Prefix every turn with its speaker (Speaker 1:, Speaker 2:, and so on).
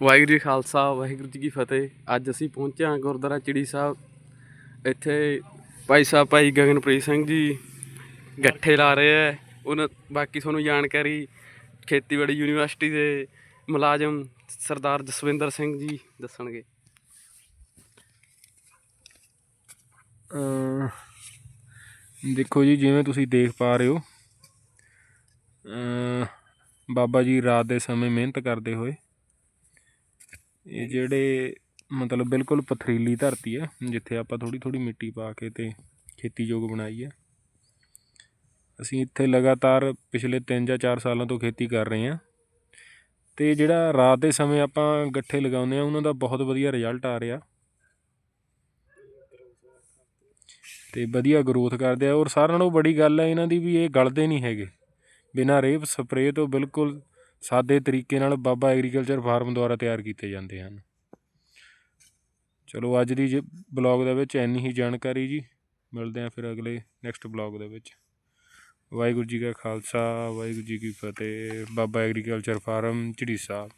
Speaker 1: ਵਾਹਿਗੁਰੂ ਜੀ ਖਾਲਸਾ, ਵਾਹਿਗੁਰੂ ਜੀ ਕੀ ਫਤਿਹ। ਅੱਜ ਅਸੀਂ ਪਹੁੰਚੇ ਹਾਂ ਗੁਰਦੁਆਰਾ ਚਿੜੀ ਸਾਹਿਬ। ਇੱਥੇ ਭਾਈ ਸਾਹਿਬ, ਭਾਈ ਗਗਨਪ੍ਰੀਤ ਸਿੰਘ ਜੀ ਗੱਠੇ ਲਾ ਰਹੇ ਹੈ। ਉਹਨਾਂ ਬਾਕੀ ਤੁਹਾਨੂੰ ਜਾਣਕਾਰੀ, ਖੇਤੀਬਾੜੀ ਯੂਨੀਵਰਸਿਟੀ ਦੇ ਮੁਲਾਜ਼ਮ ਸਰਦਾਰ ਜਸਵਿੰਦਰ ਸਿੰਘ ਜੀ ਦੱਸਣਗੇ।
Speaker 2: ਦੇਖੋ ਜੀ, ਜਿਵੇਂ ਤੁਸੀਂ ਦੇਖ ਪਾ ਰਹੇ ਹੋ ਬਾਬਾ ਜੀ ਰਾਤ ਦੇ ਸਮੇਂ ਮਿਹਨਤ ਕਰਦੇ ਹੋਏ ਇਹ ਜਿਹੜੇ ਮਤਲਬ ਬਿਲਕੁਲ ਪਥਰੀਲੀ ਧਰਤੀ ਹੈ ਜਿੱਥੇ ਆਪਾਂ ਥੋੜੀ ਥੋੜੀ ਮਿੱਟੀ ਪਾ ਕੇ ਤੇ ਖੇਤੀਯੋਗ ਬਣਾਈ ਹੈ ਅਸੀਂ ਇੱਥੇ ਲਗਾਤਾਰ ਪਿਛਲੇ 3 ਜਾਂ 4 ਸਾਲਾਂ ਤੋਂ ਖੇਤੀ ਕਰ ਰਹੇ ਹਾਂ। ਤੇ ਜਿਹੜਾ ਰਾਤ ਦੇ ਸਮੇਂ ਆਪਾਂ ਗੱਠੇ ਲਗਾਉਂਦੇ ਆ ਉਹਨਾਂ ਦਾ ਬਹੁਤ ਵਧੀਆ ਰਿਜ਼ਲਟ ਆ ਰਿਹਾ। ਤੇ ਵਧੀਆ ਗਰੋਥ ਕਰਦੇ ਆ, ਔਰ ਸਾਰਿਆਂ ਨਾਲੋਂ ਬੜੀ ਗੱਲ ਹੈ ਇਹਨਾਂ ਦੀ ਵੀ ਇਹ ਗਲਦੇ ਨਹੀਂ ਹੈਗੇ। ਬਿਨਾਂ ਰੇਪ, ਸਪਰੇਅ ਤੋਂ ਬਿਲਕੁਲ ਸਾਦੇ ਤਰੀਕੇ ਨਾਲ ਬਾਬਾ ਐਗਰੀਕਲਚਰ ਫਾਰਮ ਦੁਆਰਾ ਤਿਆਰ ਕੀਤੇ ਜਾਂਦੇ ਹਨ। ਚਲੋ ਅੱਜ ਦੀ ਬਲੌਗ ਦੇ ਵਿੱਚ ਇੰਨੀ ਹੀ ਜਾਣਕਾਰੀ ਜੀ। ਮਿਲਦੇ ਆ ਫਿਰ ਅਗਲੇ ਨੈਕਸਟ ਬਲੌਗ ਦੇ ਵਿੱਚ। ਵਾਹਿਗੁਰੂ ਜੀ ਕਾ ਖਾਲਸਾ, ਵਾਹਿਗੁਰੂ ਜੀ ਕੀ ਫਤਿਹ। ਬਾਬਾ ਐਗਰੀਕਲਚਰ ਫਾਰਮ ਝੜੀਸਾ